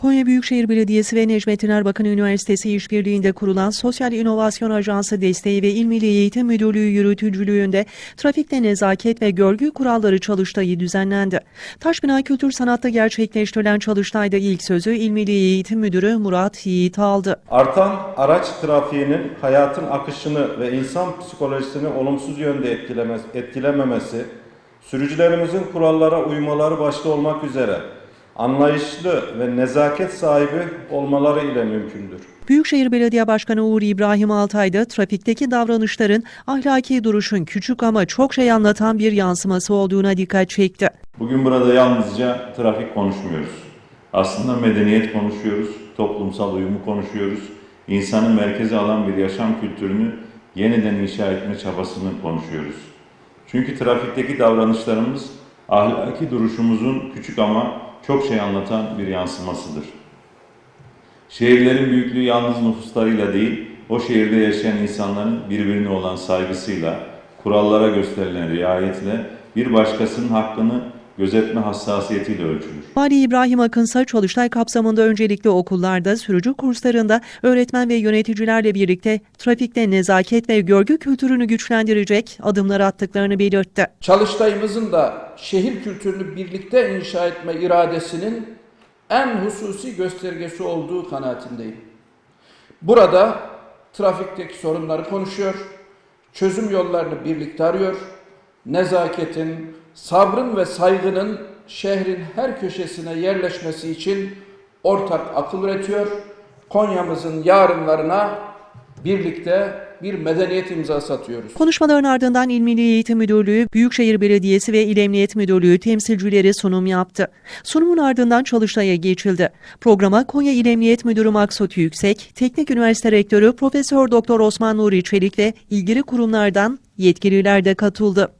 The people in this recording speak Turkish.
Konya Büyükşehir Belediyesi ve Necmettin Erbakan Üniversitesi işbirliğinde kurulan Sosyal İnovasyon Ajansı desteği ve İl Milli Eğitim Müdürlüğü yürütücülüğünde trafikte nezaket ve görgü kuralları çalıştayı düzenlendi. Taşbina Kültür Sanat'ta gerçekleştirilen çalıştayda ilk sözü İl Milli Eğitim Müdürü Murat Yiğit aldı. Artan araç trafiğinin hayatın akışını ve insan psikolojisini olumsuz yönde etkilememesi, sürücülerimizin kurallara uymaları başta olmak üzere anlayışlı ve nezaket sahibi olmaları ile mümkündür. Büyükşehir Belediye Başkanı Uğur İbrahim Altay da trafikteki davranışların ahlaki duruşun küçük ama çok şey anlatan bir yansıması olduğuna dikkat çekti. Bugün burada yalnızca trafik konuşmuyoruz. Aslında medeniyet konuşuyoruz, toplumsal uyumu konuşuyoruz. İnsanı merkeze alan bir yaşam kültürünü yeniden inşa etme çabasını konuşuyoruz. Çünkü trafikteki davranışlarımız ahlaki duruşumuzun küçük ama çok şey anlatan bir yansımasıdır. Şehirlerin büyüklüğü yalnız nüfuslarıyla değil, o şehirde yaşayan insanların birbirine olan saygısıyla, kurallara gösterilen riayetle bir başkasının hakkını gözetme hassasiyetiyle ölçülür. Vali İbrahim Akınsa çalıştay kapsamında öncelikle okullarda, sürücü kurslarında öğretmen ve yöneticilerle birlikte trafikte nezaket ve görgü kültürünü güçlendirecek adımlar attıklarını belirtti. Çalıştayımızın da şehir kültürünü birlikte inşa etme iradesinin en hususi göstergesi olduğu kanaatindeyim. Burada trafikteki sorunları konuşuyor, çözüm yollarını birlikte arıyor, nezaketin, sabrın ve saygının şehrin her köşesine yerleşmesi için ortak akıl üretiyor. Konya'mızın yarınlarına birlikte bir medeniyet imzası atıyoruz. Konuşmaların ardından İl Milli Eğitim Müdürlüğü, Büyükşehir Belediyesi ve İl Emniyet Müdürlüğü temsilcileri sunum yaptı. Sunumun ardından çalıştaya geçildi. Programa Konya İl Emniyet Müdürü Maksut Yüksek, Teknik Üniversite Rektörü Profesör Doktor Osman Nuri Çelik ve ilgili kurumlardan yetkililer de katıldı.